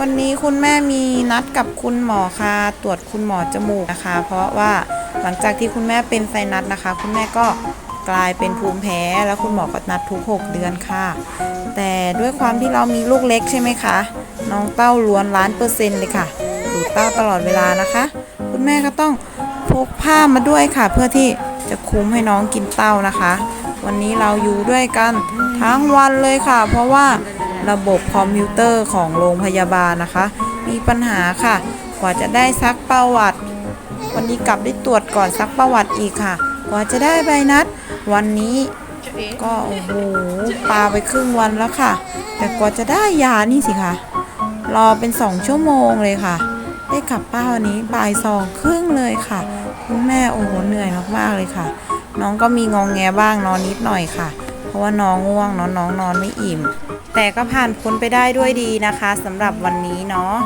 วันนี้คุณแม่มีนัดกับคุณหมอค่ะ ตรวจคุณหมอจมูกนะคะ เพราะว่าหลังจากที่คุณแม่เป็นไซนัสนะคะ คุณแม่ก็กลายเป็นภูมิแพ้ แล้วคุณหมอก็นัดทุก 6 เดือนค่ะ แต่ด้วยความที่เรามีลูกเล็กใช่ไหมคะ น้องเต้าล้วนล้านเปอร์เซ็นต์เลยค่ะดูเต้าตลอดเวลานะคะ คุณแม่ก็ต้องพกผ้ามาด้วยค่ะ เพื่อที่จะคุ้มให้น้องกินเต้านะคะ วันนี้เราอยู่ด้วยกันทั้งวันเลยค่ะ เพราะว่า ระบบคอมพิวเตอร์ของโรงพยาบาลนะคะ มีปัญหาค่ะ กว่าจะได้ซักประวัติ วันนี้กลับได้ตรวจก่อนซักประวัติอีกค่ะ กว่าจะได้ใบนัด วันนี้ก็โอ้โหปาไปครึ่งวันแล้วค่ะ แต่กว่าจะได้ยานี่สิคะรอเป็นสองชั่วโมงเลยค่ะ ได้กลับป้าวันนี้บ่ายสองครึ่งเลยค่ะคุณแม่โอ้โหเหนื่อยมากๆเลยค่ะ น้องก็มีงองแงบ้างนอนนิดหน่อยค่ะ เพราะว่าน้องง่วงนอะน้องนอนไม่อิ่ม แต่ก็ผ่านพ้นไปได้ด้วยดีนะคะสำหรับวันนี้เนาะ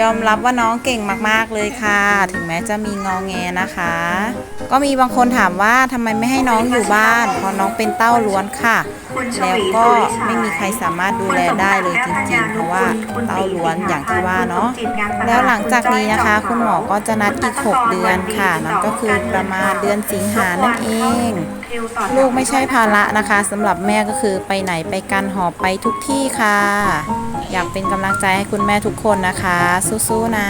ยอมรับว่าน้องเก่งมากๆเลยค่ะ ถึงแม้จะมีงองแงนะคะ ก็มีบางคนถามว่าทำไมไม่ให้น้องอยู่บ้าน เพราะน้องเป็นเต้าล้วนค่ะ แล้วก็ไม่มีใครสามารถดูแลได้เลยจริงๆ เพราะว่าเต้าล้วนอย่างที่ว่าเนาะ แล้วหลังจากนี้นะคะ คุณหมอก็จะนัดอีก 6 เดือนค่ะ นั่นก็คือประมาณเดือนสิงหานั่นเอง ลูกไม่ใช่ภาระนะคะสำหรับแม่ก็คือไปไหนไปกันหอบไปทุกที่ค่ะ อยากเป็นกำลังใจให้คุณแม่ทุกคนนะคะ สู้ๆนะ